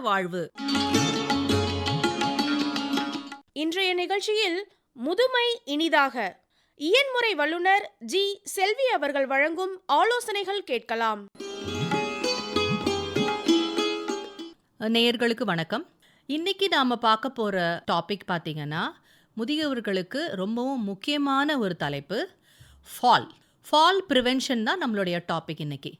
வாழ்வு. இன்றைய நிகழ்ச்சியில் முதுமை இனிதாக. இயன்முறை வல்லுனர் ஜி. செல்வி அவர்கள் வழங்கும் ஆலோசனைகள் கேட்கலாம். நேயர்களுக்கு வணக்கம். இன்னைக்கு நாம பார்க்க போற டாபிக் பார்த்தீங்கன்னா முதியவர்களுக்கு ரொம்பவும் முக்கியமான ஒரு தலைப்பு ஃபால் ஃபால் ப்ரிவென்ஷன் தான் நம்மளுடைய டாபிக் இன்னைக்கு.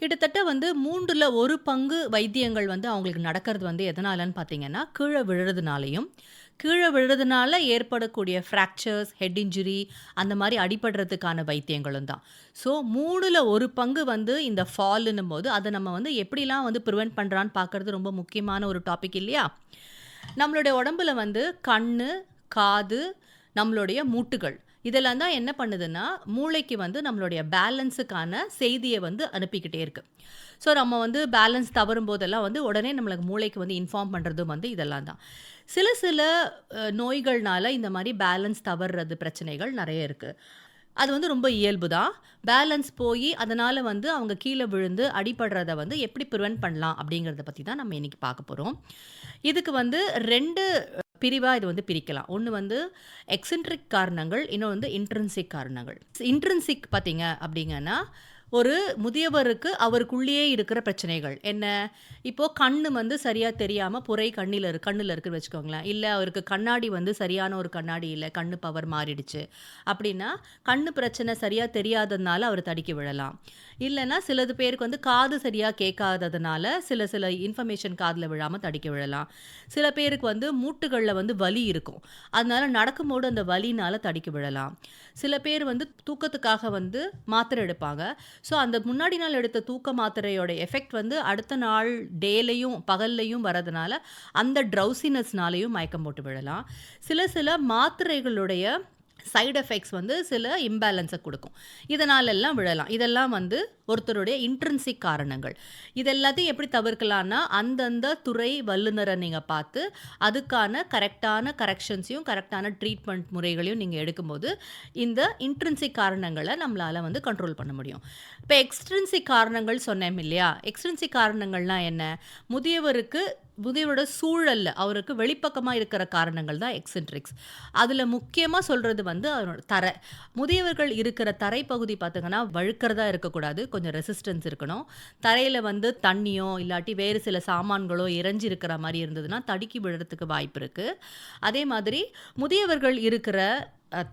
கிட்டத்தட்ட வந்து மூன்றில் ஒரு பங்கு வைத்தியங்கள் வந்து அவங்களுக்கு நடக்கிறது வந்து எதனாலன்னு பார்த்தீங்கன்னா கீழே விழுறதுனாலையும் கீழே விழுறதுனால ஏற்படக்கூடிய ஃப்ராக்சர்ஸ் ஹெட் இன்ஜுரி அந்த மாதிரி அடிபடுறதுக்கான வைத்தியங்களும் தான். ஸோ மூணில் ஒரு பங்கு வந்து இந்த ஃபால்னும் போது அதை நம்ம வந்து எப்படிலாம் வந்து ப்ரிவெண்ட் பண்ணுறான்னு பார்க்குறது ரொம்ப முக்கியமான ஒரு டாபிக் இல்லையா? நம்மளுடைய உடம்புல வந்து கண் காது நம்மளுடைய மூட்டுகள். இதெல்லாம் தான் என்ன பண்ணுதுன்னா மூளைக்கு வந்து நம்மளுடைய பேலன்ஸுக்கான செய்தியை வந்து அனுப்பிக்கிட்டே இருக்குது ஸோ நம்ம வந்து பேலன்ஸ் தவறும் போதெல்லாம் வந்து உடனே நம்மளுக்கு மூளைக்கு வந்து இன்ஃபார்ம் பண்ணுறதும் வந்து இதெல்லாம் தான். சில சில நோய்கள்னால இந்த மாதிரி பேலன்ஸ் தவறுறது பிரச்சனைகள் நிறைய இருக்குது அது வந்து ரொம்ப இயல்பு தான். பேலன்ஸ் போய் அதனால் வந்து அவங்க கீழே விழுந்து அடிபடுறத வந்து எப்படி ப்ரிவென்ட் பண்ணலாம் அப்படிங்கிறத பற்றி தான் நம்ம இன்றைக்கி பார்க்க போகிறோம் இதுக்கு வந்து ரெண்டு பிரிவாக இது வந்து பிரிக்கலாம். ஒன்று வந்து எக்ஸென்ட்ரிக் காரணங்கள் இன்னொன்று வந்து இன்ட்ரென்சிக் காரணங்கள். இன்ட்ரென்சிக் பார்த்தீங்க அப்படிங்கன்னா ஒரு முதியவருக்கு அவருக்குள்ளேயே இருக்கிற பிரச்சனைகள். என்ன? இப்போது கண் வந்து சரியாக தெரியாமல் புரை கண்ணில் இரு கண்ணில் இருக்குன்னு வச்சுக்கோங்களேன். இல்லை அவருக்கு கண்ணாடி வந்து சரியான ஒரு கண்ணாடி இல்லை கண்ணு பவர் மாறிடுச்சு. அப்படின்னா கண்ணு பிரச்சனை சரியாக தெரியாததுனால அவர் தடுக்கி விழலாம் இல்லைன்னா சிலது பேருக்கு வந்து காது சரியாக கேட்காததுனால சில சில இன்ஃபர்மேஷன் காதில் விழாமல் தடுக்கி விழலாம் சில பேருக்கு வந்து மூட்டுகளில் வந்து வலி இருக்கும். அதனால நடக்கும்போது அந்த வலினால் தடுக்கி விழலாம் சில பேர் வந்து தூக்கத்துக்காக வந்து மாத்திரை எடுப்பாங்க. ஸோ அந்த முன்னாடி நாள் எடுத்த தூக்க மாத்திரையோட எஃபெக்ட் வந்து அடுத்த நாள் டேலையும் பகல்லையும் வரதுனால அந்த ட்ரௌசினஸ்னாலையும் மயக்கம் போட்டு விழலாம். சில சில மாத்திரைகளுடைய சைடு எஃபெக்ட்ஸ் வந்து சில இம்பேலன்ஸை கொடுக்கும். இதனாலெல்லாம் விழலாம். இதெல்லாம் வந்து ஒருத்தருடைய இன்ட்ரென்சிக் காரணங்கள். இது எல்லாத்தையும் எப்படி தவிர்க்கலான்னா அந்தந்த துறை வல்லுநரை நீங்கள் பார்த்து அதுக்கான கரெக்டான கரெக்ஷன்ஸையும் கரெக்டான ட்ரீட்மெண்ட் முறைகளையும் நீங்கள் எடுக்கும்போது இந்த இன்ட்ரென்சிக் காரணங்களை நம்மளால் வந்து கண்ட்ரோல் பண்ண முடியும். இப்போ எக்ஸ்ட்ரென்சிக் காரணங்கள் சொன்னேன் இல்லையா? எக்ஸ்ட்ரென்சிக் காரணங்கள்னால் என்ன? முதியவருக்கு முதியவரோட சூழல்ல அவருக்கு வெளிப்பக்கமாக இருக்கிற காரணங்கள் தான் எக்ஸென்ட்ரிக்ஸ். அதில் முக்கியமாக சொல்கிறது வந்து அவரோட தரை. முதியவர்கள் இருக்கிற தரைப்பகுதி பார்த்தீங்கன்னா வழுக்கிறதா இருக்கக்கூடாது. கொஞ்சம் ரெசிஸ்டன்ஸ் இருக்கணும். தரையில் வந்து தண்ணியோ இல்லாட்டி வேறு சில சாமான்களோ இறைஞ்சி இருக்கிற மாதிரி இருந்ததுன்னா தடுக்கி விழுறதுக்கு வாய்ப்பு இருக்குது அதே மாதிரி முதியவர்கள் இருக்கிற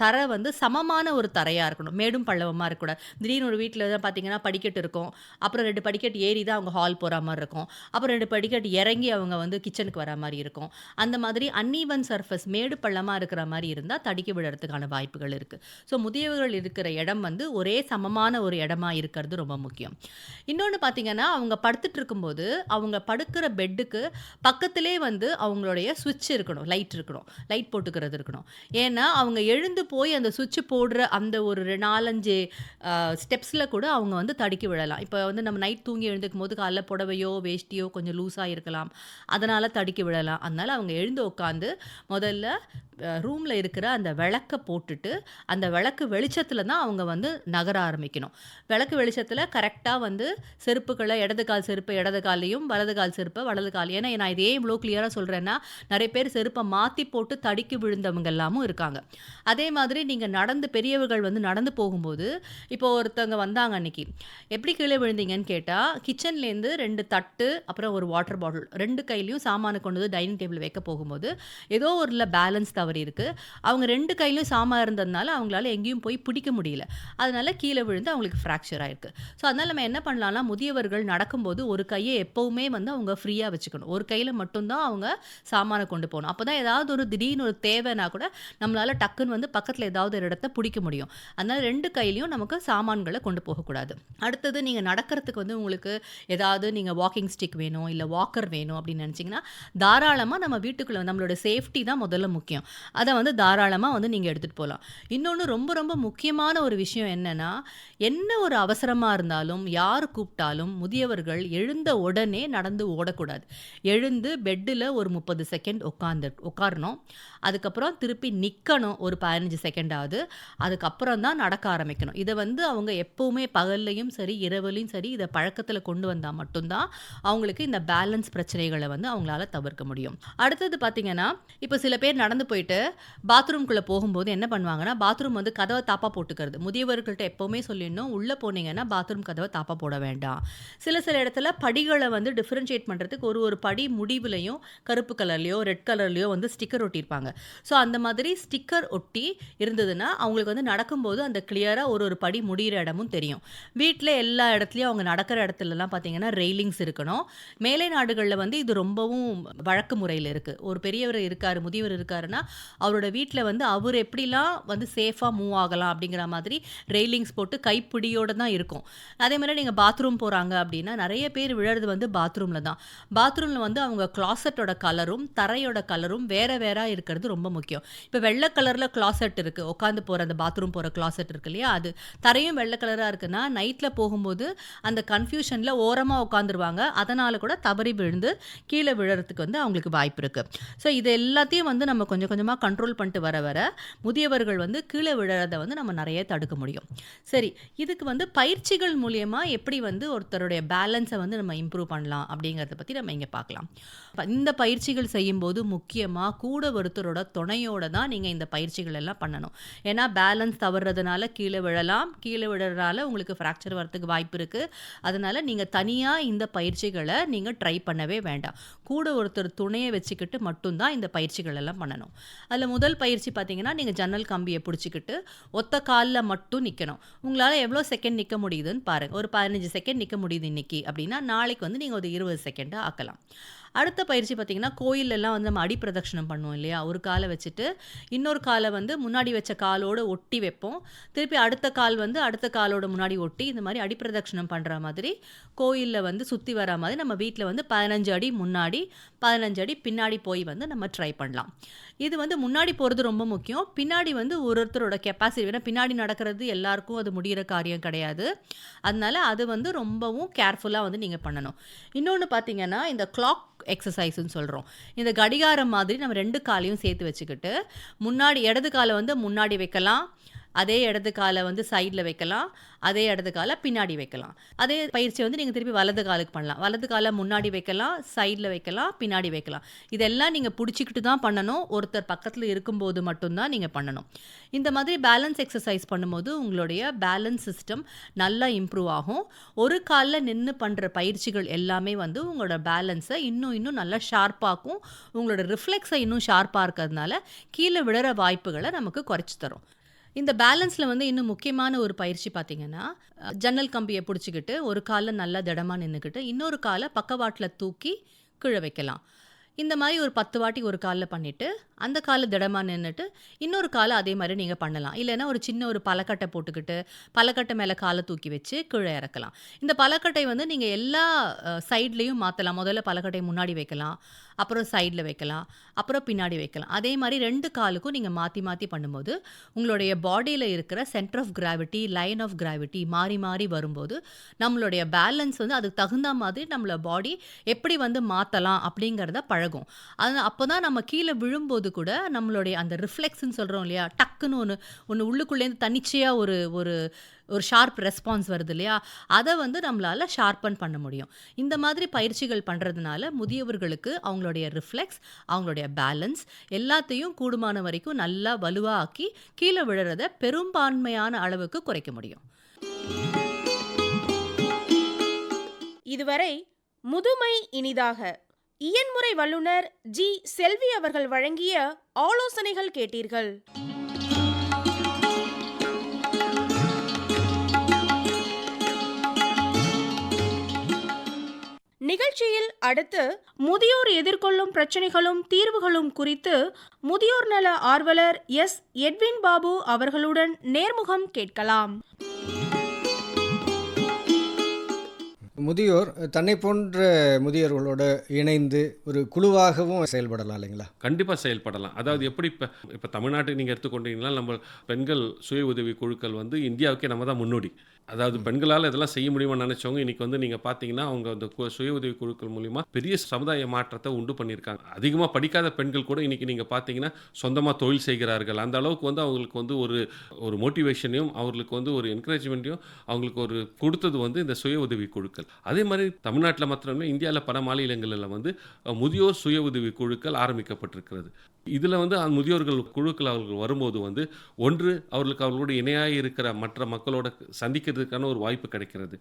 தரை வந்து சமமான ஒரு தரையாக இருக்கணும். மேடும் பள்ளவமாக இருக்கக்கூடாது. திடீர்னு ஒரு வீட்டில் தான் பார்த்தீங்கன்னா படிக்கட்டு இருக்கும். அப்புறம் ரெண்டு படிக்கட்டு ஏறி தான் அவங்க ஹால் போகிற மாதிரி இருக்கும். அப்புறம் ரெண்டு படிக்கட்டு இறங்கி அவங்க வந்து கிச்சனுக்கு வர மாதிரி இருக்கும். அந்த மாதிரி அன்ஈவன் சர்ஃபஸ் மேடு பள்ளமாக இருக்கிற மாதிரி இருந்தால் தடுக்கி விடுறதுக்கான வாய்ப்புகள் இருக்குது ஸோ முதியவர்கள் இருக்கிற இடம் வந்து ஒரே சமமான ஒரு இடமா இருக்கிறது ரொம்ப முக்கியம். இன்னொன்று பார்த்தீங்கன்னா அவங்க படுத்துட்டு இருக்கும்போது அவங்க படுக்கிற பெட்டுக்கு பக்கத்திலே வந்து அவங்களுடைய சுவிட்ச் இருக்கணும். லைட் இருக்கணும். லைட் போட்டுக்கிறது இருக்கணும். ஏன்னா அவங்க எழு எழுந்து போய் அந்த சுவிட்ச் போடுற அந்த ஒரு ரெ- நாலஞ்சு ஸ்டெப்ஸில் கூட அவங்க வந்து தடுக்கி விழலாம். இப்போ வந்து நம்ம நைட் தூங்கி எழுந்துக்கும் போது காலைல புடவையோ வேஷ்டியோ கொஞ்சம் லூஸாக இருக்கலாம். அதனால் தடுக்கி விழலாம். அதனால் அவங்க எழுந்து உட்காந்து முதல்ல ரூமில் இருக்கிற அந்த விளக்கை போட்டுட்டு அந்த விளக்கு வெளிச்சத்தில் தான் அவங்க வந்து நகர ஆரம்பிக்கணும். விளக்கு வெளிச்சத்தில் கரெக்டாக வந்து செருப்புகளை இடது கால் செருப்பு இடது காலையும் வலது கால் செருப்பை வலது கால். ஏன்னா நான் இதே இவ்வளோ கிளியராக சொல்கிறேன்னா நிறைய பேர் செருப்பை மாற்றி போட்டு தடுக்கி விழுந்தவங்க எல்லாமும் இருக்காங்க. அதே மாதிரி நீங்கள் நடந்து பெரியவர்கள் வந்து நடந்து போகும்போது இப்போ ஒருத்தவங்க வந்தாங்க அன்னைக்கு. எப்படி கீழே விழுந்தீங்கன்னு கேட்டால் கிச்சன்லேருந்து ரெண்டு தட்டு அப்புறம் ஒரு வாட்டர் பாட்டில் ரெண்டு கையிலையும் சாமானை கொண்டு வந்து டைனிங் டேபிள் வைக்க போகும்போது ஏதோ ஒரு பேலன்ஸ் தவறி இருக்குது அவங்க ரெண்டு கையிலையும் சாமான் இருந்ததுனால அவங்களால எங்கேயும் போய் பிடிக்க முடியல. அதனால கீழே விழுந்து அவங்களுக்கு ஃப்ராக்சர் ஆயிருக்கு. ஸோ அதனால் நம்ம என்ன பண்ணலாம்னா முதியவர்கள் நடக்கும்போது ஒரு கையை எப்போவுமே வந்து அவங்க ஃப்ரீயாக வச்சுக்கணும். ஒரு கையில் மட்டும்தான் அவங்க சாமானை கொண்டு போகணும். அப்போ தான் ஏதாவது ஒரு திடீர்னு ஒரு தேவைன்னா கூட நம்மளால் டக்குன்னு வந்து பக்கத்தில் ஏதாவது ஒரு இடத்த பிடிக்க முடியும். அதனால் ரெண்டு கையிலையும் நமக்கு சாமான்களை கொண்டு போகக்கூடாது. அடுத்தது நீங்கள் நடக்கிறதுக்கு வந்து உங்களுக்கு ஏதாவது நீங்கள் வாக்கிங் ஸ்டிக் வேணும் இல்லை வாக்கர் வேணும் அப்படின்னு நினச்சிங்கன்னா தாராளமாக நம்ம வீட்டுக்குள்ளே நம்மளோட சேஃப்டி தான் முதல்ல முக்கியம். அதை வந்து தாராளமாக வந்து நீங்கள் எடுத்துகிட்டு போகலாம் இன்னொன்று ரொம்ப ரொம்ப முக்கியமான ஒரு விஷயம் என்னென்னா என்ன ஒரு அவசரமாக இருந்தாலும் யார் கூப்பிட்டாலும் முதியவர்கள் எழுந்த உடனே நடந்து ஓடக்கூடாது. எழுந்து பெட்டில் ஒரு முப்பது செகண்ட் உட்காந்து உட்காரணும். அதுக்கப்புறம் திருப்பி நிற்கணும் ஒரு பதினஞ்சு செகண்டாவது. அதுக்கப்புறம் தான் நடக்க ஆரம்பிக்கணும். இதை வந்து அவங்க எப்போவுமே பகல்லையும் சரி இரவுலையும் சரி இதை பழக்கத்தில் கொண்டு வந்தால் மட்டும்தான் அவங்களுக்கு இந்த பேலன்ஸ் பிரச்சனைகளை வந்து அவங்களால தவிர்க்க முடியும். அடுத்தது பார்த்தீங்கன்னா இப்போ சில பேர் நடந்து போயிட்டு பாத்ரூம்குள்ளே போகும்போது என்ன பண்ணுவாங்கன்னா பாத்ரூம் வந்து கதவை தாப்பா போட்டுக்கிறது. முதியவர்கள்ட்ட எப்போவுமே சொல்லிடணும் உள்ளே போனீங்கன்னா பாத்ரூம் கதவை தாப்பா போட வேண்டாம். சில சில இடத்துல படிகளை வந்து டிஃப்ரென்ஷியேட் பண்ணுறதுக்கு ஒரு ஒரு படி முடிவுலையும் கருப்பு கலர்லையோ ரெட் கலர்லையோ வந்து ஸ்டிக்கர் ஒட்டியிருப்பாங்க. ஸோ அந்த மாதிரி ஸ்டிக்கர் ஒட்டி இருந்ததுன்னா அவங்களுக்கு வந்து நடக்கும்போது அந்த கிளியராக ஒரு ஒரு படி முடிகிற இடமும் தெரியும். வீட்டில் எல்லா இடத்துலையும் அவங்க நடக்கிற இடத்துலலாம் பார்த்தீங்கன்னா ரெயிலிங்ஸ் இருக்கணும். மேலை நாடுகளில் வந்து இது ரொம்பவும் வழக்கு முறையில் இருக்குது ஒரு பெரியவர் இருக்கார் முதியவர் இருக்காருன்னா அவரோட வீட்டில் வந்து அவர் எப்படிலாம் வந்து சேஃபாக மூவ் ஆகலாம் அப்படிங்கிற மாதிரி ரெயிலிங்ஸ் போட்டு கைப்பிடியோடு தான் இருக்கும். அதே மாதிரி நீங்கள் பாத்ரூம் போகிறாங்க அப்படின்னா நிறைய பேர் விழுறது வந்து பாத்ரூமில் தான். பாத்ரூமில் வந்து அவங்க கிளாசட்டோட கலரும் தரையோட கலரும் வேற வேற இருக்கிறது ரொம்ப முக்கியம். இப்போ வெள்ளை கலரில் கிளாசெட் இருக்குது உட்காந்து போகிற அந்த பாத்ரூம் போகிற கிளாசெட் இருக்கு இல்லையா? அது தரையும் வெள்ளை கலராக இருக்குன்னா நைட்டில் போகும்போது அந்த கன்ஃபியூஷனில் ஓரமாக உட்காந்துருவாங்க அதனால் கூட தவறி விழுந்து கீழே விழுறதுக்கு வந்து அவங்களுக்கு வாய்ப்பு இருக்குது ஸோ இது எல்லாத்தையும் வந்து நம்ம கொஞ்சம் கொஞ்சமாக கண்ட்ரோல் பண்ணிட்டு வர வர முதியவர்கள் வந்து கீழே விழுறதை வந்து நம்ம நிறைய தடுக்க முடியும். சரி இதுக்கு வந்து பயிற்சிகள் மூலியமாக எப்படி வந்து ஒருத்தருடைய பேலன்ஸை வந்து நம்ம இம்ப்ரூவ் பண்ணலாம் அப்படிங்கிறத பற்றி நம்ம இங்கே பார்க்கலாம். இந்த பயிற்சிகள் செய்யும்போது முக்கியமாக கூட ஒருத்தரோட துணையோட தான் நீங்கள் இந்த பயிற்சிகள் எல்லாம் பண்ணணும். ஏன்னா பேலன்ஸ் தவறுறதுனால கீழே விழலாம். கீழே விழுறதுனால உங்களுக்கு ஃப்ராக்சர் வரத்துக்கு வாய்ப்பு இருக்குது அதனால் நீங்கள் தனியாக இந்த பயிற்சிகளை நீங்கள் ட்ரை பண்ணவே வேண்டாம். கூட ஒருத்தர் துணையை வச்சுக்கிட்டு மட்டும்தான் இந்த பயிற்சிகள் எல்லாம் பண்ணணும். அதில் முதல் பயிற்சி பார்த்தீங்கன்னா நீங்கள் ஜன்னல் கம்பியை பிடிச்சிக்கிட்டு ஒத்த காலில் மட்டும் நிற்கணும் உங்களால் எவ்வளோ செகண்ட் நிற்க முடியுதுன்னு பாருங்கள் ஒரு பதினஞ்சு செகண்ட் நிற்க முடியுது இன்றைக்கி அப்படின்னா நாளைக்கு வந்து நீங்கள் ஒரு இருபது செகண்டாக ஆக்கலாம். அடுத்த பயிற்சி பார்த்தீங்கன்னா கோயிலெல்லாம் வந்து நம்ம அடி பிரதட்சணம் பண்ணுவோம் இல்லையா? ஒரு காலை வச்சுட்டு இன்னொரு காலை வந்து முன்னாடி வச்ச காலோட ஒட்டி வைப்போம். திருப்பி அடுத்த கால் வந்து அடுத்த காலோட முன்னாடி ஒட்டி இந்த மாதிரி அடி பண்ணுற மாதிரி கோயிலில் வந்து சுற்றி வர மாதிரி நம்ம வீட்டில் வந்து பதினஞ்சு அடி முன்னாடி பதினஞ்சு அடி பின்னாடி போய் வந்து நம்ம ட்ரை பண்ணலாம். இது வந்து முன்னாடி போகிறது ரொம்ப முக்கியம். பின்னாடி வந்து ஒரு ஒருத்தரோட கெப்பாசிட்டி ஏன்னா பின்னாடி நடக்கிறது எல்லாருக்கும் அது முடிகிற காரியம் கிடையாது. அதனால் அது வந்து ரொம்பவும் கேர்ஃபுல்லாக வந்து நீங்கள் பண்ணணும். இன்னொன்று பார்த்தீங்கன்னா இந்த கிளாக் எக்ஸசைஸ்ன்னு சொல்கிறோம் இந்த கடிகாரம் மாதிரி நம்ம ரெண்டு காலையும் சேர்த்து வச்சுக்கிட்டு முன்னாடி இடது காலை வந்து முன்னாடி வைக்கலாம். அதே இடது காலை வந்து சைடில் வைக்கலாம் அதே இடது காலை பின்னாடி வைக்கலாம். அதே பயிற்சியை வந்து நீங்கள் திருப்பி வலது காலுக்கு பண்ணலாம். வலது காலை முன்னாடி வைக்கலாம் சைடில் வைக்கலாம் பின்னாடி வைக்கலாம். இதெல்லாம் நீங்கள் பிடிச்சிக்கிட்டு தான் பண்ணணும். ஒருத்தர் பக்கத்தில் இருக்கும்போது மட்டும்தான் நீங்கள் பண்ணணும். இந்த மாதிரி பேலன்ஸ் எக்ஸசைஸ் பண்ணும்போது உங்களுடைய பேலன்ஸ் சிஸ்டம் நல்லா இம்ப்ரூவ் ஆகும். ஒரு காலில் நின்று பண்ணுற பயிற்சிகள் எல்லாமே வந்து உங்களோட பேலன்ஸை இன்னும் இன்னும் நல்லா ஷார்ப்பாக்கும் உங்களோட ரிஃப்ளெக்ஸை இன்னும் ஷார்ப்பாக இருக்கிறதுனால கீழே விழுற வாய்ப்புகளை நமக்கு குறைச்சி தரும். இந்த பேலன்ஸில் வந்து இன்னும் முக்கியமான ஒரு பயிற்சி பார்த்தீங்கன்னா ஜன்னல் கம்பியை பிடிச்சிக்கிட்டு ஒரு காலில் நல்லா திடமாக நின்றுக்கிட்டு இன்னொரு காலை பக்கவாட்டில் தூக்கி கீழே வைக்கலாம். இந்த மாதிரி ஒரு பத்து வாட்டி ஒரு காலில் பண்ணிவிட்டு அந்த காலை திடமாக நின்றுட்டு இன்னொரு காலை அதே மாதிரி நீங்கள் பண்ணலாம். இல்லைன்னா ஒரு சின்ன ஒரு பலக்கட்டை போட்டுக்கிட்டு பலக்கட்டை மேலே காலை தூக்கி வச்சு கீழே இறக்கலாம். இந்த பலக்கட்டை வந்து நீங்கள் எல்லா சைட்லேயும் மாற்றலாம் முதல்ல பலக்கட்டை முன்னாடி வைக்கலாம் அப்புறம் சைடில் வைக்கலாம் அப்புறம் பின்னாடி வைக்கலாம். அதே மாதிரி ரெண்டு காலுக்கும் நீங்கள் மாற்றி மாற்றி பண்ணும்போது உங்களுடைய பாடியில் இருக்கிற centre of gravity line of gravity மாறி மாறி வரும்போது நம்மளுடைய பேலன்ஸ் வந்து அதுக்கு தகுந்த மாதிரி நம்மள பாடி எப்படி வந்து மாற்றலாம் அப்படிங்கிறத பழகும். அது அப்போ தான் நம்ம கீழே விழும்போது கூட நம்மளுடைய அந்த ரிஃப்ளெக்ஸ்ன்னு சொல்கிறோம் இல்லையா? டக்குன்னு ஒன்று ஒன்று உள்ளுக்குள்ளேருந்து தனிச்சையாக ஒரு ஒரு ஒரு ஷார்ப் ரெஸ்பான்ஸ் வருது இல்லையா? அதை வந்து நம்மளால் ஷார்ப்பன் பண்ண முடியும். இந்த மாதிரி பயிற்சிகள் பண்ணுறதுனால முதியவர்களுக்கு அவங்களுடைய ரிஃப்ளெக்ஸ் அவங்களுடைய பேலன்ஸ் எல்லாத்தையும் கூடுமான வரைக்கும் நல்லா வலுவாக்கி கீழே விழுறத பெரும்பான்மையான அளவுக்கு குறைக்க முடியும். இதுவரை முதுமை இனிதாக இயன்முறை வல்லுனர் ஜி. செல்வி அவர்கள் வழங்கிய ஆலோசனைகள் கேட்டீர்கள். நிகழ்ச்சியில் அடுத்து முதியோர் எதிர்கொள்ளும் பிரச்சனைகளும் தீர்வுகளும் குறித்து முதியோர் நல ஆர்வலர் எஸ். எட்வின் பாபு அவர்களுடன் நேர்முகம் கேட்கலாம். முதியோர் தன்னை போன்ற முதியோர்களோட இணைந்து ஒரு குழுவாகவும் செயல்படலாம் இல்லைங்களா? கண்டிப்பாக செயல்படலாம். அதாவது எப்படி இப்போ இப்போ தமிழ்நாட்டுக்கு நீங்கள் எடுத்துக்கொண்டீங்கன்னா நம்ம பெண்கள் சுய உதவி குழுக்கள் வந்து இந்தியாவுக்கே நம்ம தான் முன்னோடி. அதாவது பெண்களால் இதெல்லாம் செய்ய முடியுமா நினச்சவங்க இன்னைக்கு வந்து நீங்கள் பார்த்தீங்கன்னா அவங்க அந்த சுய உதவி குழுக்கள் மூலிமா பெரிய சமுதாய மாற்றத்தை உண்டு பண்ணியிருக்காங்க. அதிகமாக படிக்காத பெண்கள் கூட இன்னைக்கு நீங்கள் பார்த்தீங்கன்னா சொந்தமாக தொழில் செய்கிறார்கள். அந்த அளவுக்கு வந்து அவங்களுக்கு வந்து ஒரு ஒரு மோட்டிவேஷனையும் அவங்களுக்கு வந்து ஒரு என்கரேஜ்மெண்ட்டையும் அவங்களுக்கு ஒரு கொடுத்தது வந்து இந்த சுய உதவி குழுக்கள். அதே மாதிரி தமிழ்நாட்டில் மாத்திரமே இந்தியாவில் பல மாநிலங்களில் வந்து முதியோர் சுய உதவி குழுக்கள் ஆரம்பிக்கப்பட்டிருக்கிறது. இதில் வந்து அந்த முதியோர்கள் குழுக்கள் அவர்கள் வரும்போது வந்து ஒன்று அவர்களுக்கு அவர்களோட இணையாக இருக்கிற மற்ற மக்களோட சந்திக்கிறதுக்கான ஒரு வாய்ப்பு கிடைக்கிறது.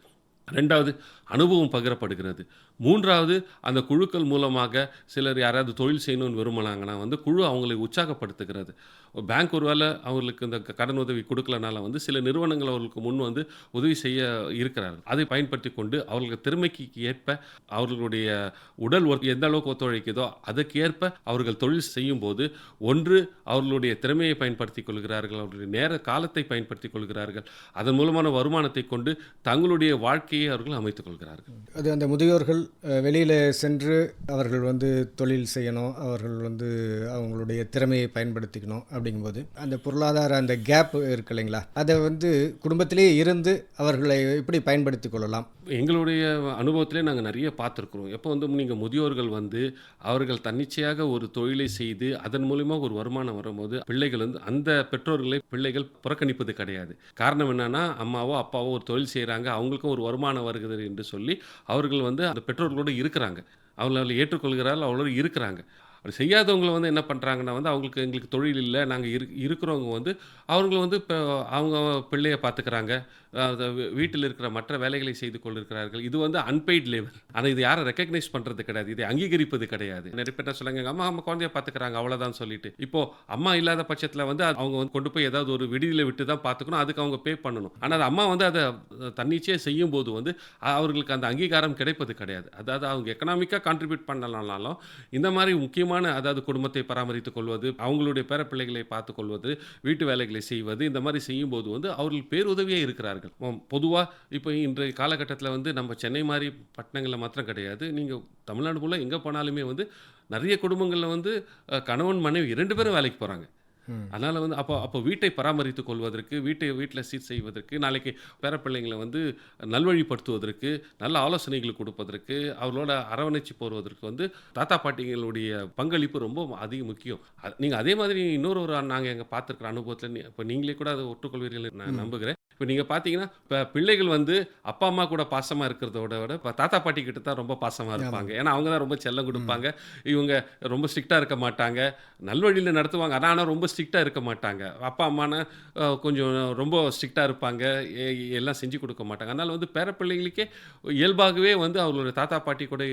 ரெண்டாவது அனுபவம் பகிரப்படுகிறது. மூன்றாவது அந்த குழுக்கள் மூலமாக சிலர் யாராவது தொழில் செய்யணும்னு விரும்பினாங்கன்னா வந்து குழு அவங்களை உற்சாகப்படுத்துகிறது. பேங்க் ஒரு வேலை அவர்களுக்கு இந்த கடன் உதவி கொடுக்கலனால வந்து சில நிறுவனங்கள் அவர்களுக்கு முன் வந்து உதவி செய்ய இருக்கிறார்கள். அதை பயன்படுத்தி கொண்டு அவர்களுக்கு திறமைக்கு ஏற்ப அவர்களுடைய உடல் ஒர்க் எந்த அளவுக்கு ஒத்துழைக்குதோ அதற்கேற்ப அவர்கள் தொழில் செய்யும் போது ஒன்று அவர்களுடைய திறமையை பயன்படுத்திக் கொள்கிறார்கள் அவர்களுடைய நேர காலத்தை பயன்படுத்திக் கொள்கிறார்கள். அதன் மூலமான வருமானத்தை கொண்டு தங்களுடைய வாழ்க்கை வாழ்க்கையை அவர்கள் அமைத்துக் கொள்கிறார்கள். அது அந்த முதியோர்கள் வெளியில் சென்று அவர்கள் வந்து தொழில் செய்யணும் அவர்கள் வந்து அவங்களுடைய திறமையை பயன்படுத்திக்கணும் அப்படிங்கும்போது அந்த பொருளாதார அந்த கேப் இருக்கு இல்லைங்களா? அதை வந்து குடும்பத்திலே இருந்து அவர்களை எப்படி பயன்படுத்தி கொள்ளலாம்? எங்களுடைய அனுபவத்திலே நாங்கள் நிறைய பார்த்துருக்குறோம். எப்போ வந்து நீங்கள் முதியோர்கள் வந்து அவர்கள் தன்னிச்சையாக ஒரு தொழிலை செய்து அதன் மூலிமா ஒரு வருமானம் வரும்போது பிள்ளைகள் வந்து அந்த பெற்றோர்களை பிள்ளைகள் புறக்கணிப்பது கிடையாது. காரணம் என்னன்னா அம்மாவோ அப்பாவோ ஒரு தொழில் செய்கிறாங்க அவங்களுக்கும் ஒரு வருமானம் வருகிறது என்று சொல்லி அவர்கள் வந்து அந்த பெற்றோர்களோடு இருக்கிறாங்க. அவங்களை ஏற்றுக்கொள்கிறார்கள் அவங்களோட இருக்கிறாங்க. அப்படி செய்யாதவங்களை வந்து என்ன பண்ணுறாங்கன்னா வந்து அவங்களுக்கு எங்களுக்கு தொழில் இல்லை. நாங்கள் இரு இருக்கிறவங்க வந்து அவர்கள் வந்து இப்போ அவங்க பிள்ளையை பார்த்துக்கிறாங்க. வீட்டில் இருக்கிற மற்ற வேலைகளை செய்து கொண்டிருக்கிறார்கள். இது வந்து அன்பெய்ட் லேபர் ஆனால் இது யாரும் ரெக்கக்னைஸ் பண்ணுறது கிடையாது. இதை அங்கீகரிப்பது கிடையாது. நிறைய பேர் என்ன சொல்லுங்க எங்கள் அம்மா அம்மா குழந்தைய பார்த்துக்கிறாங்க. அவ்வளோதான் சொல்லிட்டு. இப்போது அம்மா இல்லாத பட்சத்தில் வந்து அது அவங்க வந்து கொண்டு போய் ஏதாவது ஒரு விடுதியில் விட்டு தான் பார்த்துக்கணும். அதுக்கு அவங்க பே பண்ணணும். ஆனால் அது அம்மா வந்து அதை தன்னிச்சையாக செய்யும் போது வந்து அவர்களுக்கு அந்த அங்கீகாரம் கிடைப்பது கிடையாது. அதாவது அவங்க எக்கனாமிக்காக கான்ட்ரிபியூட் பண்ணலனாலும் இந்த மாதிரி முக்கியமான அதாவது குடும்பத்தை பராமரித்துக் கொள்வது அவங்களுடைய பேர பிள்ளைகளை பார்த்துக் கொள்வது வீட்டு வேலைகளை செய்வது இந்த மாதிரி செய்யும்போது வந்து அவர்கள் பேருதவியாக இருக்கிறார்கள். பொதுவாக இப்போ இன்றைய காலகட்டத்தில் வந்து நம்ம சென்னை மாதிரி பட்டணங்களில் மாத்திரம் கிடையாது. நீங்கள் தமிழ்நாடு போல் எங்கே போனாலுமே வந்து நிறைய குடும்பங்களில் வந்து கணவன் மனைவி இரண்டு பேரும் வேலைக்கு போகிறாங்க அதனால் வந்து அப்போ அப்போ வீட்டை பராமரித்துக் கொள்வதற்கு வீட்டை வீட்டில் சீர் செய்வதற்கு நாளைக்கு பேரப்பிள்ளைங்களை வந்து நல்வழிப்படுத்துவதற்கு நல்ல ஆலோசனைகள் கொடுப்பதற்கு அவர்களோட அரவணைச்சு போடுவதற்கு வந்து தாத்தா பாட்டிகளுடைய பங்களிப்பு ரொம்ப அதிக முக்கியம். நீங்கள் அதே மாதிரி இன்னொரு ஒரு நாங்கள் எங்கள் பார்த்துருக்குற அனுபவத்தில் இப்போ நீங்களே கூட அதை ஒட்டுக்கொள்வீர்கள் நான் நம்புகிறேன். இப்போ நீங்கள் பார்த்தீங்கன்னா இப்போ பிள்ளைகள் வந்து அப்பா அம்மா கூட பாசமாக இருக்கிறதோட விட இப்போ தாத்தா பாட்டி கிட்ட தான் ரொம்ப பாசமாக இருப்பாங்க. ஏன்னா அவங்க தான் ரொம்ப செல்லம் கொடுப்பாங்க. இவங்க ரொம்ப ஸ்ட்ரிக்டாக இருக்க மாட்டாங்க. நல்வழியில் நடத்துவாங்க. ஆனால் ஆனால் ரொம்ப ஸ்ட்ரிக்டாக இருக்க மாட்டாங்க. அப்பா அம்மானா கொஞ்சம் ரொம்ப ஸ்ட்ரிக்டாக இருப்பாங்க. எல்லாம் செஞ்சு கொடுக்க மாட்டாங்க. அதனால் வந்து பேர பிள்ளைங்களுக்கே இயல்பாகவே வந்து அவங்களோட தாத்தா பாட்டி கூட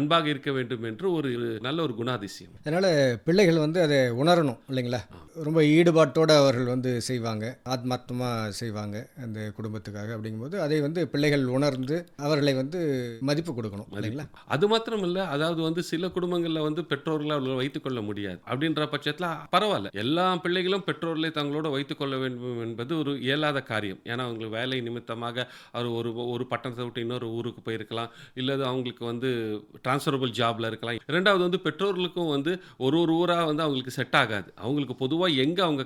அன்பாக இருக்க வேண்டும் என்று ஒரு நல்ல ஒரு குணாதிசயம். அதனால் பிள்ளைகள் வந்து அதை உணரணும் இல்லைங்களா? ரொம்ப ஈடுபாட்டோடு அவர்கள் வந்து செய்வாங்க. ஆத்மார்த்தமாக செய்வாங்க. அந்த குடும்பத்துக்காக அப்படிங்கும்போது அதை வந்து பிள்ளைகள் உணர்ந்து அவர்களை வந்து மதிப்பு கொடுக்கணும் இல்லைங்களா? அது மாத்திரம் இல்ல அதாவது வந்து சில குடும்பங்கள்ல வந்து பெற்றோர்களை அவர்கள் வைத்துக் கொள்ள முடியாது. அப்படின்ற பட்சத்துல பரவாயில்ல. எல்லா பிள்ளைகளும் பெற்றோர்களை தங்களோட வைத்துக் கொள்ள வேண்டும் என்பது ஒரு இயலாத காரியம். ஏன்னா அவங்களுக்கு வேலை நிமித்தமாக அவர் ஒரு ஒரு பட்டணத்தை விட்டு இன்னொரு ஊருக்கு போயிருக்கலாம். இல்லது அவங்களுக்கு வந்து டிரான்ஸ்ஃபரபிள் ஜாப்ல இருக்கலாம். இரண்டாவது வந்து பெற்றோர்களுக்கும் வந்து ஒரு ஒரு ஊரா வந்து அவங்களுக்கு செட் ஆகாது. அவங்களுக்கு பொதுவா எங்க அவங்க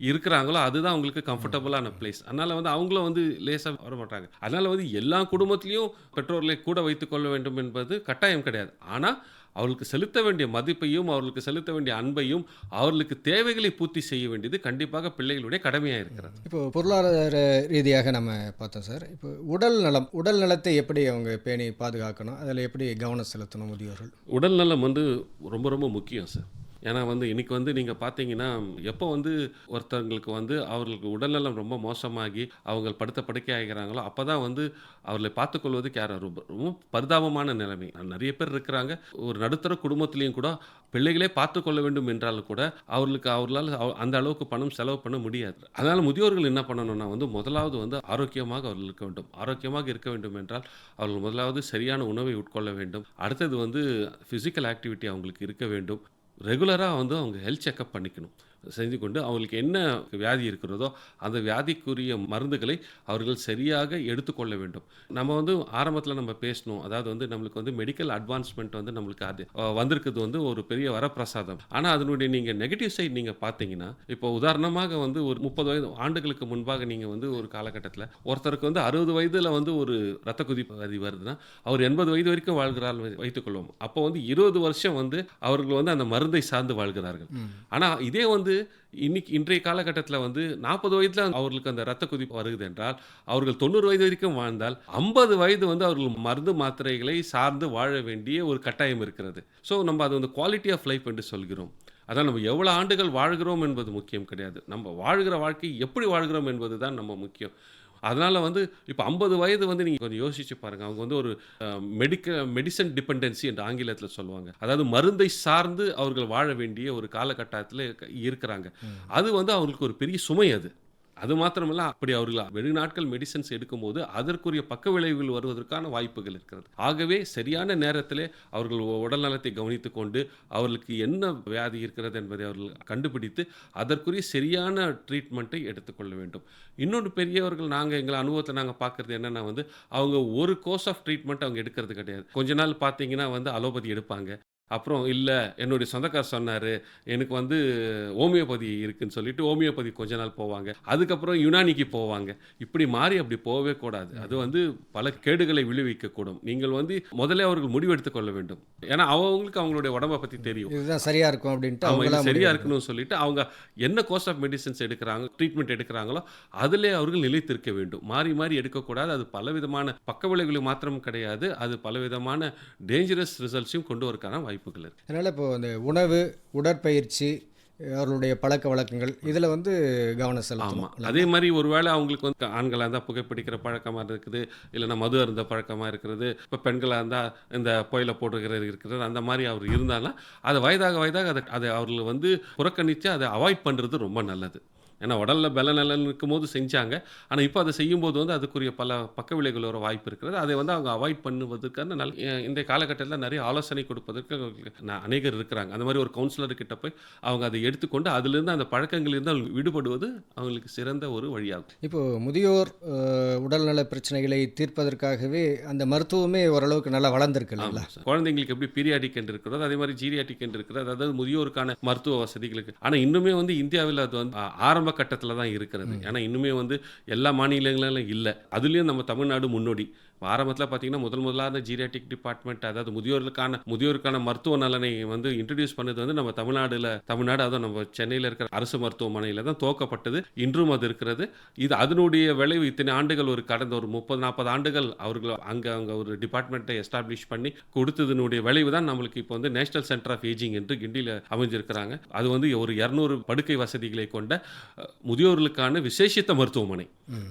இருக்கிறாங்களோ அதுதான் அவங்களுக்கு கம்ஃபர்டபுளான பிளேஸ் அதனால வந்து அவங்களும் வந்து லேசா வர மாட்டாங்க. அதனால வந்து எல்லா குடும்பத்திலையும் பெற்றோர்களை கூட வைத்துக் கொள்ள வேண்டும் என்பது கட்டாயம் கிடையாது. ஆனா அவர்களுக்கு செலுத்த வேண்டிய மதிப்பையும் அவர்களுக்கு செலுத்த வேண்டிய அன்பையும் அவர்களுக்கு தேவைகளை பூர்த்தி செய்ய வேண்டியது கண்டிப்பாக பிள்ளைகளுடைய கடமையாக இருக்கிறது. இப்போ பொருளாதார ரீதியாக நம்ம பார்த்தோம் சார். இப்போ உடல் நலம் உடல் நலத்தை எப்படி அவங்க பேணி பாதுகாக்கணும்? அதில் எப்படி கவனம் செலுத்தணும் முதியோர்கள்? உடல் நலம் வந்து ரொம்ப ரொம்ப முக்கியம் சார். ஏன்னா வந்து இன்னைக்கு வந்து நீங்கள் பார்த்தீங்கன்னா எப்போ வந்து ஒருத்தவங்களுக்கு வந்து அவர்களுக்கு உடல்நலம் ரொம்ப மோசமாகி அவங்க படுத்த படுக்கை ஆகிறாங்களோ அப்போ தான் வந்து அவர்களை பார்த்துக்கொள்வதுக்கு யாரும் ரொம்ப ரொம்ப பரிதாபமான நிலைமை. நிறைய பேர் இருக்கிறாங்க. ஒரு நடுத்தர குடும்பத்திலையும் கூட பிள்ளைகளே பார்த்துக்கொள்ள வேண்டும் என்றாலும் கூட அவர்களுக்கு அவர்களால் அந்த அளவுக்கு பணம் செலவு பண்ண முடியாது. அதனால் முதியோர்கள் என்ன பண்ணணும்னா வந்து முதலாவது வந்து ஆரோக்கியமாக அவர்கள் இருக்க வேண்டும். ஆரோக்கியமாக இருக்க வேண்டும் என்றால் அவர்கள் முதலாவது சரியான உணவை உட்கொள்ள வேண்டும். அடுத்தது வந்து ஃபிசிக்கல் ஆக்டிவிட்டி அவங்களுக்கு இருக்க வேண்டும். ரெகுலராக வந்து அவங்க ஹெல்த் செக்கப் பண்ணிக்கணும். செஞ்சு கொண்டு அவங்களுக்கு என்ன வியாதி இருக்கிறதோ அந்த வியாதிக்குரிய மருந்துகளை அவர்கள் சரியாக எடுத்துக்கொள்ள வேண்டும். நம்ம வந்து ஆரம்பத்தில் நம்ம பேசணும் அதாவது வந்து நம்மளுக்கு வந்து மெடிக்கல் அட்வான்ஸ்மெண்ட் வந்து நம்மளுக்கு அது அஹ், வந்திருக்கிறது வந்து ஒரு பெரிய வரப்பிரசாதம். ஆனால் அதனுடைய நீங்கள் நெகட்டிவ் சைடு நீங்கள் பார்த்தீங்கன்னா இப்போ உதாரணமாக வந்து ஒரு முப்பது வயது ஆண்டுகளுக்கு முன்பாக நீங்கள் வந்து ஒரு காலகட்டத்தில் ஒருத்தருக்கு வந்து அறுபது வயதில் வந்து ஒரு ரத்த கொதிப்பு வியாதி வருதுன்னா அவர் எண்பது வயது வரைக்கும் வாழ்கிறார் வைத்துக்கொள்வோம் அப்போ வந்து இருபது வருஷம் வந்து அவர்கள் வந்து அந்த மருந்தை சார்ந்து வாழ்கிறார்கள். ஆனால் இதே வந்து இன்னைக்கு இன்றைய காலகட்டத்தில் வந்து நாற்பது வயதில் அவர்களுக்கு அந்த ரத்த குதிப்பு வருகிறது என்றால் அவர்கள் தொண்ணூறு வயது வரைக்கும் வாழ்ந்தால் ஐம்பது வயது வந்து அவர்கள் மருந்து மாத்திரைகளை சார்ந்து வாழ வேண்டிய ஒரு கட்டாயம் இருக்கிறது. ஸோ நம்ம அது வந்து குவாலிட்டி ஆஃப் லைஃப் என்று சொல்கிறோம். அதான் நம்ம எவ்வளோ ஆண்டுகள் வாழ்கிறோம் என்பது முக்கியம் கிடையாது. நம்ம வாழ்கிற வாழ்க்கை எப்படி வாழ்கிறோம் என்பது தான் நம்ம முக்கியம். அதனால் வந்து இப்போ ஐம்பது வயது வந்து நீங்கள் கொஞ்சம் யோசிச்சு பாருங்கள் அவங்க வந்து ஒரு மெடிக்க மெடிசன் டிபெண்டன்சி என்று ஆங்கிலத்தில் சொல்லுவாங்க. அதாவது மருந்தை சார்ந்து அவர்கள் வாழ வேண்டிய ஒரு காலகட்டத்தில் இருக்கிறாங்க. அது வந்து அவங்களுக்கு ஒரு பெரிய சுமை அது. அது மாத்திரமல்ல அப்படி அவர்கள் வெளிநாட்கள் மெடிசன்ஸ் எடுக்கும்போது அதற்குரிய பக்க விளைவுகள் வருவதற்கான வாய்ப்புகள் இருக்கிறது. ஆகவே சரியான நேரத்தில் அவர்கள் உடல் நலத்தை கவனித்து கொண்டு அவர்களுக்கு என்ன வியாதி இருக்கிறது என்பதை அவர்கள் கண்டுபிடித்து அதற்குரிய சரியான ட்ரீட்மெண்ட்டை எடுத்துக்கொள்ள வேண்டும். இன்னொன்று பெரியவர்கள் நாங்கள் எங்கள் அனுபவத்தை நாங்கள் பார்க்குறது என்னென்னா வந்து அவங்க ஒரு கோர்ஸ் ஆஃப் ட்ரீட்மெண்ட் அவங்க எடுக்கிறது கிடையாது. கொஞ்ச நாள் பார்த்தீங்கன்னா வந்து அலோபதி எடுப்பாங்க. அப்புறம் இல்லை என்னுடைய சொந்தக்கார் சொன்னார் எனக்கு வந்து ஹோமியோபதி இருக்குன்னு சொல்லிட்டு ஹோமியோபதி கொஞ்ச நாள் போவாங்க. அதுக்கப்புறம் யுனானிக்கு போவாங்க. இப்படி மாறி அப்படி போகவே கூடாது. அது வந்து பல கேடுகளை விளைவிக்கக்கூடும். நீங்கள் வந்து முதல்ல அவர்கள் முடிவெடுத்துக் கொள்ள வேண்டும். ஏன்னா அவங்களுக்கு அவங்களுடைய உடம்பை பற்றி தெரியும். இதுதான் சரியா இருக்கும் அப்படின்ட்டு ஆமா, இது அவங்களா சரியா முடிவு இருக்கணும்னு சொல்லிட்டு அவங்க என்ன கோர்ஸ் ஆஃப் மெடிசன்ஸ் எடுக்கிறாங்க ட்ரீட்மெண்ட் எடுக்கிறாங்களோ அதிலே அவர்கள் நிலைத்திருக்க வேண்டும். மாறி மாறி எடுக்கக்கூடாது. அது பலவிதமான பக்க விளைவுகள் மாத்திரம் கிடையாது. அது பலவிதமான டேஞ்சரஸ் ரிசல்ட்ஸையும் கொண்டு வரக்கான வாய்ப்புகள் இருக்கு. அதனால் இப்போ அந்த உணவு உடற்பயிற்சி அவர்களுடைய பழக்க வழக்கங்கள் இதில் வந்து கவனம் ஆமாம் செலுத்தணும் அதே மாதிரி ஒருவேளை அவங்களுக்கு வந்து ஆண்களாக இருந்தால் புகைப்பிடிக்கிற பழக்கமாக இருக்குது இல்லைன்னா மது அருந்த பழக்கமாக இருக்கிறது இப்போ பெண்களாக இருந்தால் இந்த புயல போட்டுக்கிறது இருக்கிறது அந்த மாதிரி அவர் இருந்தாலும் அதை வயதாக வயதாக அதை அதை அவர்கள் வந்து புறக்கணித்து அதை அவாய்ட் பண்ணுறது ரொம்ப நல்லது. ஏன்னா உடல்ல பல நலன் இருக்கும்போது செஞ்சாங்க. ஆனால் இப்போ அதை செய்யும்போது வந்து அதுக்குரிய பல பக்க விளைவுகள் வர வாய்ப்பு இருக்கிறது. அதை வந்து அவங்க அவாய்ட் பண்ணுவதற்கான நல்ல இந்த காலகட்டத்தில் நிறைய ஆலோசனை கொடுப்பதற்கு அநேகர் இருக்கிறாங்க. அந்த மாதிரி ஒரு கவுன்சிலர் கிட்ட போய் அவங்க அதை எடுத்துக்கொண்டு அதிலிருந்து அந்த பழக்கங்களிலிருந்து அவங்க விடுபடுவது அவங்களுக்கு சிறந்த ஒரு வழியாகும். இப்போ முதியோர் உடல்நல பிரச்சனைகளை தீர்ப்பதற்காகவே அந்த மருத்துவமே ஓரளவுக்கு நல்லா வளர்ந்துருக்கு இல்லைங்களா. குழந்தைங்களுக்கு எப்படி பீரியாடிக் என்று இருக்கிறதோ அதே மாதிரி ஜீரியாட்டிக் என்று இருக்கிறது. அதாவது முதியோருக்கான மருத்துவ வசதிகளுக்கு. ஆனால் இன்னுமே வந்து இந்தியாவில் அது வந்து ஆரம்ப கட்டத்தில் தான் இருக்கிறது. ஏன்னா இன்னுமே வந்து எல்லா மாநிலங்களிலும் இல்லை. அதுலேயும் நம்ம தமிழ்நாடு முன்னோடி. ஆரம்பத்தில் பார்த்தீங்கன்னா முதல் முதலாக ஜீரியாட்டிக் டிபார்ட்மெண்ட் அதாவது முதியோர்களுக்கான முதியோருக்கான மருத்துவ நலனை வந்து இன்ட்ரடியூஸ் பண்ணது வந்து நம்ம தமிழ்நாடுல தமிழ்நாடு அதுவும் நம்ம சென்னையில் இருக்கிற அரசு மருத்துவமனையில் தான் துவக்கப்பட்டது. இன்றும் அது இருக்கிறது. இது அதனுடைய விளைவு இத்தனை ஆண்டுகள் ஒரு கடந்த ஒரு முப்பது நாற்பது ஆண்டுகள் அவர்கள் அங்கே அங்கே ஒரு டிபார்ட்மெண்ட்டை எஸ்டாப்ளிஷ் பண்ணி கொடுத்ததனுடைய விளைவு தான் நம்மளுக்கு இப்போ வந்து நேஷனல் சென்டர் ஆஃப் ஏஜிங் என்று கிண்டியில் அமைஞ்சிருக்கிறாங்க. அது வந்து ஒரு இரநூறு படுக்கை வசதிகளை கொண்ட முதியோர்களுக்கான விசேஷித்த மருத்துவமனை.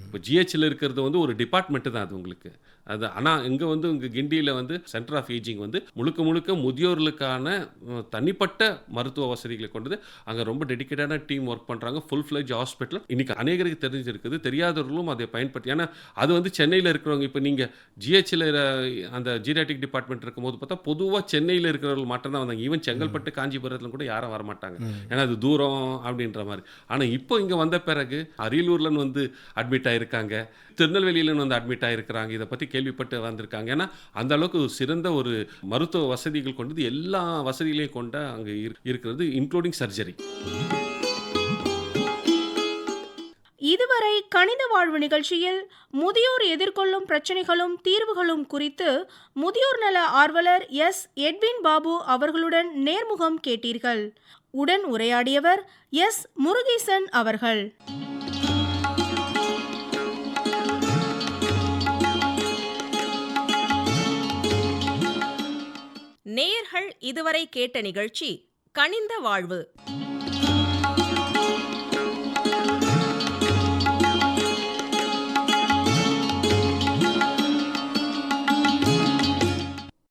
இப்போ ஜிஹெச்சில் இருக்கிறது வந்து ஒரு டிபார்ட்மெண்ட்டு தான் அது உங்களுக்கு. அது ஆனால் இங்கே வந்து இங்கே கிண்டியில் வந்து சென்டர் ஆஃப் ஏஜிங் வந்து முழுக்க முழுக்க முதியோர்களுக்கான தனிப்பட்ட மருத்துவ வசதிகளை கொண்டது. அங்கே ரொம்ப டெடிக்கேட்டான டீம் ஒர்க் பண்ணுறாங்க ஃபுல் ஃப்ளெஜ் ஹாஸ்பிட்டல் இன்னைக்கு அநேகருக்கு தெரிஞ்சிருக்குது. தெரியாதவர்களும் அதை பயன்படுத்தி ஏன்னா அது வந்து சென்னையில் இருக்கிறவங்க இப்போ நீங்கள் ஜிஹெச்சில் அந்த ஜீரியாட்டிக் டிபார்ட்மெண்ட் இருக்கும்போது பார்த்தா பொதுவாக சென்னையில் இருக்கிறவர்கள் மட்டும்தான் வந்தாங்க. ஈவன் செங்கல்பட்டு காஞ்சிபுரத்தில் கூட யாரும் வரமாட்டாங்க ஏன்னா அது தூரம் அப்படின்ற மாதிரி. ஆனால் இப்போ இங்கே வந்த பிறகு அரியலூர்லன்னு வந்து அட்மிட் ஆயிருக்காங்க. திருநெல்வேலியிலன்னு வந்து அட்மிட் ஆயிருக்கிறாங்க. இதை பற்றி கேள்விப்பட்டு வந்திருக்காங்க. ஏன்னா அந்த அளவுக்கு ஒரு சிறந்த ஒரு மருத்துவ வசதிகள் கொண்டது எல்லா வசதிகளையும் கொண்ட அங்கே இருக்கிறது இன்க்ளூடிங் சர்ஜரி இதுவரை கணித வாழ்வு நிகழ்ச்சியில் முதியோர் எதிர்கொள்ளும் பிரச்சனைகளும் தீர்வுகளும் குறித்து முதியோர் நல ஆர்வலர் எஸ். எட்வின் பாபு அவர்களுடன் நேர்முகம் கேட்டீர்கள். உடன் உரையாடியவர் எஸ். முருகேசன் அவர்கள். நேயர்கள் இதுவரை கேட்ட நிகழ்ச்சி கனிந்த வாழ்வு.